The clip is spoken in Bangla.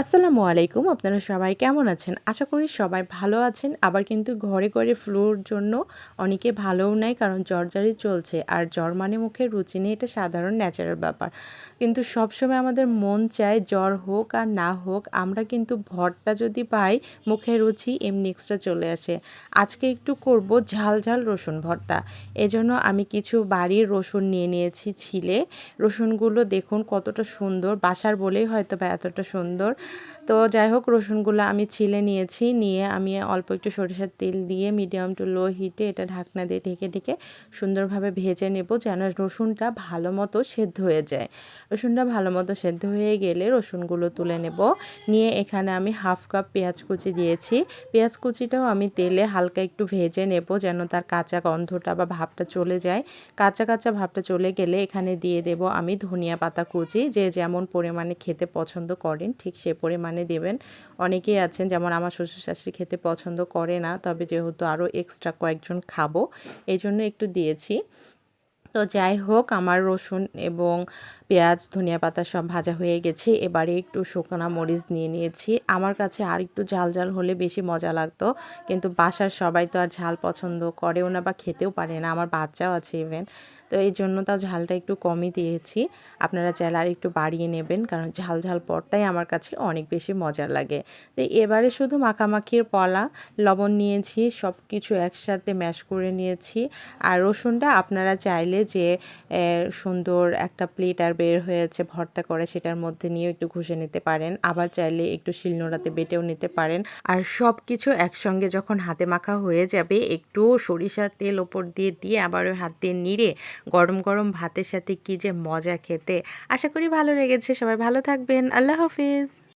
আসসালামু আলাইকুম, আপনারা সবাই কেমন আছেন? আশা করি সবাই ভালো আছেন। আবার কিন্তু ঘরে ঘরে ফ্লুর জন্য অনেকে ভালোও নেয় কারণ জ্বরজারি চলছে। আর জ্বর মানে মুখে রুচি নেই, এটা সাধারণ ন্যাচারাল ব্যাপার। কিন্তু সবসময় আমাদের মন চায় জ্বর হোক আর না হোক, আমরা কিন্তু ভরটা যদি পাই, মুখে রুচি এমনি এক্সট্রা চলে আসে। আজকে একটু করব ঝাল ঝাল রসুন ভর্তা। এজন্য আমি কিছু বাড়ির রসুন নিয়ে নিয়েছি ছিলে। রসুনগুলো দেখুন কতটা সুন্দর, বাসার বলেই হয়তো বা এতটা সুন্দর। তো যাই হোক রসুনগুলো আমি ছিলে নিয়েছি, নিয়ে আমি অল্প একটু সরিষার তেল দিয়ে মিডিয়াম টু লো হিটে এটা ঢাকনা দিয়ে ঢেকে ঢেকে সুন্দরভাবে ভেজে নেব যেন রসুনটা ভালো মতো সেদ্ধ হয়ে যায়। রসুনটা ভালো মতো সেদ্ধ হয়ে গেলে রসুনগুলো তুলে নেব। নিয়ে এখানে আমি হাফ কাপ পেঁয়াজ কুচি দিয়েছি। পেঁয়াজ কুচিটাও আমি তেলে হালকা একটু ভেজে নেব যেন তার কাঁচা গন্ধটা বা ভাবটা চলে যায়। কাঁচা কাঁচা ভাবটা চলে গেলে এখানে দিয়ে দেব আমি ধনিয়া পাতা কুচি। যে যেমন পরিমাণে খেতে পছন্দ করেন, ঠিক সে পরিমাণে দেবেন। অনেকেই আছেন যেমন আমার শ্বশুর শাশুড়ি খেতে পছন্দ করে না, তবে যেহেতু আরও এক্সট্রা কয়েকজন খাব এই জন্য একটু দিয়েছি। তো যাই হোক, আমার রসুন এবং পেঁয়াজ, ধনিয়া পাতা সব ভাজা হয়ে গেছে। এবারে একটু শুকনা মরিচ নিয়ে নিয়েছি। আমার কাছে আর একটু ঝাল ঝাল হলে বেশি মজা লাগতো। কিন্তু বাসার সবাই তো আর ঝাল পছন্দ করেও না বা খেতেও পারে না। আমার বাচ্চাও আছে ইভেন তো এই জন্য তাও ঝালটা একটু কমই দিয়েছি। আপনারা চাইলে আর একটু বাড়িয়ে নেবেন, কারণ ঝাল ঝাল পরটাই আমার কাছে অনেক বেশি মজার লাগে। তো এবারে শুধু মাখামাখির পলা, লবণ নিয়েছি সব কিছু একসাথে ম্যাশ করে নিয়েছি। আর রসুনটা আপনারা চাইলে যে সুন্দর একটা প্লেট আর বের হয়েছে, ভর্তা করে সেটার মধ্যে নিয়েও একটু ঘষে নিতে পারেন। আবার চাইলে একটু শিলনোড়াতে বেটেও নিতে পারেন। আর সব কিছু একসঙ্গে যখন হাতে মাখা হয়ে যাবে, একটু সরিষার তেল ওপর দিয়ে দিয়ে আবার ওই হাত দিয়ে নিড়ে গরম গরম ভাতের সাথে কি যে মজা খেতে। আশা করি ভালো লেগেছে। সবাই ভালো থাকবেন। আল্লাহ হাফিজ।